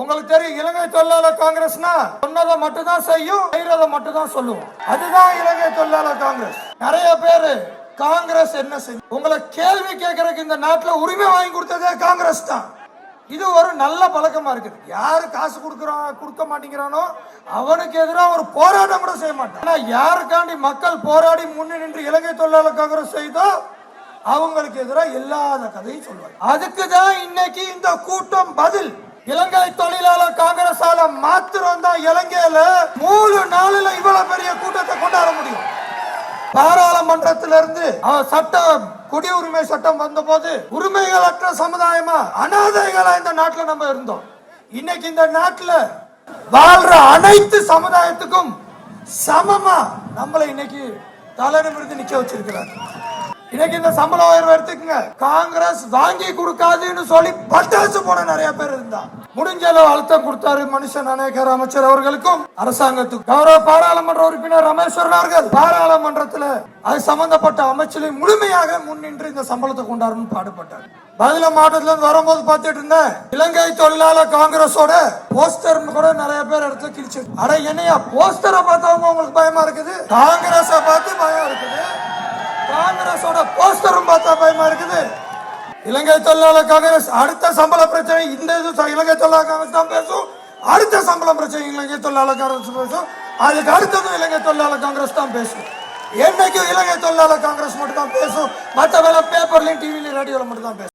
உங்களுக்கு தெரியும் இலங்கை தொழிலாளர் காங்கிரஸ்னா சொன்னதை மட்டும் தான் செய்யும் செய்யறதை மட்டும் தான் சொல்லுவோம் அதுதான் இலங்கை தொழிலாளர் காங்கிரஸ். நிறைய பேரு காங்கிரஸ் என்ன செய்யும் உங்களை கேள்வி கேட்கறதுக்கு இந்த நாட்டுல உரிமை வாங்கி கொடுத்ததே காங்கிரஸ் தான். இது ஒரு நல்ல பழக்கமா இருக்குது. யாரு காசு கொடுக்கறான் கொடுக்க மாட்டேங்கிறானோ அவனுக்கு எதிராக ஒரு போராட்டம் கூட செய்ய மாட்டான். ஆனா யாருக்காண்டி மக்கள் போராடி முன்னே நின்று இலங்கை தொழிலாளர் காங்கிரஸ் செய்தோ அவங்களுக்கு எதிராக இல்லாத கதையும் சொல்லுவாங்க. அதுக்கு தான் இன்னைக்கு இந்த கூட்டம் பதில். இலங்கை தொழிலாளர் காங்கிரஸால மாத்திரம் தான் இலங்கையில மூணு நாளில் இவ்வளவு பெரிய கூட்டத்தை கொண்டாட முடியும். பாராளுமன்றத்திலிருந்து சட்டம் குடியுரிமை சட்டம் வந்த போது உரிமைகளற்ற சமுதாயமா அனாதைகளா இந்த நாட்டில் நம்ம இருந்தோம். இன்னைக்கு இந்த நாட்டில் வாழ்ற அனைத்து சமுதாயத்துக்கும் சமமா நம்மளை இன்னைக்கு தலைநிமிர்ந்து நிக்க வச்சிருக்கிறார். இன்னைக்கு இந்த சம்பள உயர்வு எடுத்துக்கங்க. காங்கிரஸ் வாங்கி கொடுக்காதுன்னு சொல்லி பட்டாசு போன நிறைய பேர் இருந்தா முடிஞ்ச அளவு அழுத்தம் கொடுத்தாரு மனுஷன் அநேகர் அமைச்சர் அவர்களுக்கும். அரசாங்கத்துக்கும். கௌரவ பாராளுமன்ற உறுப்பினர் ரமேஸ்வரன் அவர்கள். பாராளுமன்றத்துல அது சம்பந்தப்பட்ட அமைச்சரை முழுமையாக முன்னின்று இந்த சம்பளத்தை கொண்டாடணும் பாடுபட்டார். பதில மாவட்டத்துல இருந்து வரும்போது பார்த்துட்டு இருந்தேன். இலங்கை தொழிலாளர் காங்கிரஸோட போஸ்டர் கூட நிறைய பேர் இடத்துல கிழிச்சு அட என்னையா போஸ்டரை பார்த்தவங்க உங்களுக்கு பயமா இருக்குது? காங்கிரஸை பார்த்து பயம் இருக்குது? காங்கிரஸோட போஸ்டரும் பார்த்தா பயமா இருக்குது. இலங்கை தொழிலாளர் காங்கிரஸ் அடுத்த சம்பள பிரச்சனை இந்த இது இலங்கை தொழிலாளர் காங்கிரஸ் தான் பேசும். அடுத்த சம்பள பிரச்சனை இலங்கை தொழிலாளர் காங்கிரஸ் பேசும். அதுக்கு அடுத்ததும் இலங்கை தொழிலாளர் காங்கிரஸ் தான் பேசும். என்னைக்கும் இலங்கை தொழிலாளர் காங்கிரஸ் மட்டும் தான் பேசும். மற்ற வேலை பேப்பர்லயும் டிவிலையும் ரேடியோவில் மட்டும் தான் பேசும்.